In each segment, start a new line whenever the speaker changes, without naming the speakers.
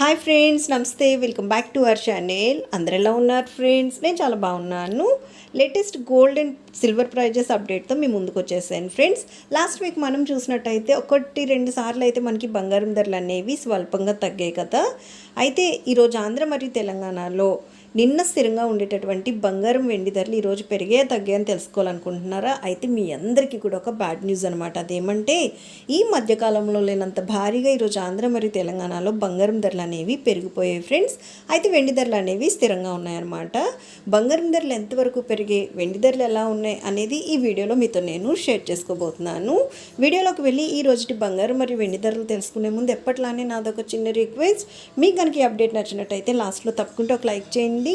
Hi friends నమస్తే. Welcome back to our channel. అందరు ఎలా ఉన్నారు ఫ్రెండ్స్? నేను చాలా బాగున్నాను. Latest gold and silver prices అప్డేట్తో మీ ముందుకు వచ్చేసాను ఫ్రెండ్స్. లాస్ట్ వీక్ మనం చూసినట్టయితే ఒకటి రెండు సార్లు అయితే మనకి బంగారం ధరలు అనేవి స్వల్పంగా తగ్గాయి కదా. అయితే ఈరోజు ఆంధ్ర మరియు తెలంగాణలో నిన్న స్థిరంగా ఉండేటటువంటి బంగారం వెండి ధరలు ఈరోజు పెరిగే తగ్గాయని తెలుసుకోవాలనుకుంటున్నారా? అయితే మీ అందరికీ కూడా ఒక బ్యాడ్ న్యూస్ అనమాట అదేమంటే ఈ మధ్యకాలంలో లేనంత భారీగా ఈరోజు ఆంధ్ర మరియు తెలంగాణలో బంగారం ధరలు అనేవి పెరిగిపోయాయి ఫ్రెండ్స్. అయితే వెండి ధరలు అనేవి స్థిరంగా ఉన్నాయన్నమాట. బంగారం ధరలు ఎంతవరకు పెరిగాయి వెండి ధరలు ఎలా ఉన్నాయి అనేది ఈ వీడియోలో మీతో నేను షేర్ చేసుకోబోతున్నాను. వీడియోలోకి వెళ్ళి ఈ రోజుటి బంగారం మరియు వెండి ధరలు తెలుసుకునే ముందు ఎప్పట్లానే నాదొక చిన్న రిక్వెస్ట్. మీకు కనుక ఈ అప్డేట్ నచ్చినట్టయితే లాస్ట్లో తప్పకుండా ఒక లైక్ చేయండి.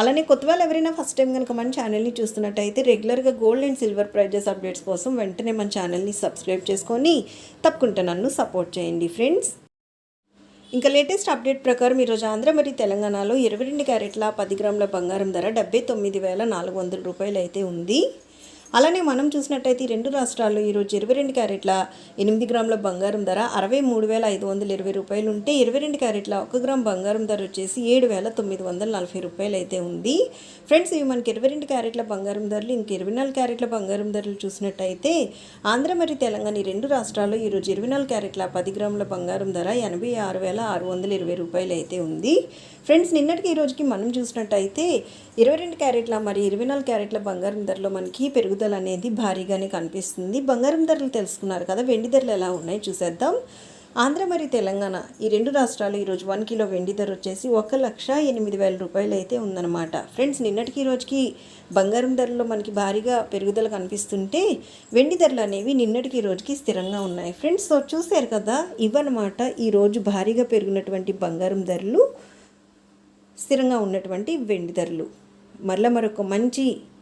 అలానే కొత్త వాళ్ళు ఎవరైనా ఫస్ట్ టైం కనుక మన ఛానల్ని చూస్తున్నట్టయితే రెగ్యులర్గా gold and silver prices updates కోసం వెంటనే మన ఛానల్ని సబ్స్క్రైబ్ చేసుకొని తప్పకుండా నన్ను సపోర్ట్ చేయండి ఫ్రెండ్స్ ఇంకా లేటెస్ట్ అప్డేట్ ప్రకారం ఈరోజు ఆంధ్ర మరియు తెలంగాణలో ఇరవై రెండు క్యారెట్ల పది గ్రాముల బంగారం ధర డెబ్బై తొమ్మిది వేల నాలుగు వందల రూపాయలు అయితే ఉంది. అలానే మనం చూసినట్టయితే ఈ రెండు రాష్ట్రాల్లో ఈరోజు ఇరవై రెండు క్యారెట్ల ఎనిమిది గ్రాముల బంగారం ధర అరవై మూడు వేల ఐదు వందల ఇరవై రూపాయలు ఉంటే ఇరవై రెండు క్యారెట్ల ఒక గ్రామ్ బంగారం ధర వచ్చేసి ఏడు వేల తొమ్మిది వందల నలభై రూపాయలు అయితే ఉంది. ఫ్రెండ్స్ ఇవి మనకి ఇరవై రెండు క్యారెట్ల బంగారం ధరలు ఇంక ఇరవై నాలుగు క్యారెట్ల బంగారం ధరలు చూసినట్టయితే ఆంధ్ర మరియు తెలంగాణ ఈ రెండు రాష్ట్రాల్లో ఈరోజు ఇరవై నాలుగు క్యారెట్ల పది గ్రాముల బంగారం ధర ఎనభై ఆరు వేల ఆరు వందల ఇరవై రూపాయలు అయితే ఉంది. ఫ్రెండ్స్ నిన్నటికి ఈ రోజుకి మనం చూసినట్టయితే ఇరవై రెండు క్యారెట్ల మరి ఇరవై నాలుగు క్యారెట్ల బంగారం ధరలో మనకి పెరుగుదల అనేది భారీగానే కనిపిస్తుంది. బంగారం ధరలు తెలుసుకున్నారు కదా వెండి ధరలు ఎలా ఉన్నాయి చూసేద్దాం. ఆంధ్ర మరియు తెలంగాణ ఈ రెండు రాష్ట్రాలు ఈరోజు వన్ కిలో వెండి ధర వచ్చేసి ఒక లక్ష ఎనిమిది వేల రూపాయలు అయితే ఉందన్నమాట. ఫ్రెండ్స్ నిన్నటికి రోజుకి బంగారం ధరలో మనకి భారీగా పెరుగుదల కనిపిస్తుంటే వెండి ధరలు అనేవి నిన్నటికి ఈ రోజుకి స్థిరంగా ఉన్నాయి. ఫ్రెండ్స్ సో చూశారు కదా ఇవన్నమాట ఈరోజు భారీగా పెరిగినటువంటి బంగారం ధరలు స్థిరంగా ఉన్నటువంటి వెండి ధరలు. మరలా మరొక మంచి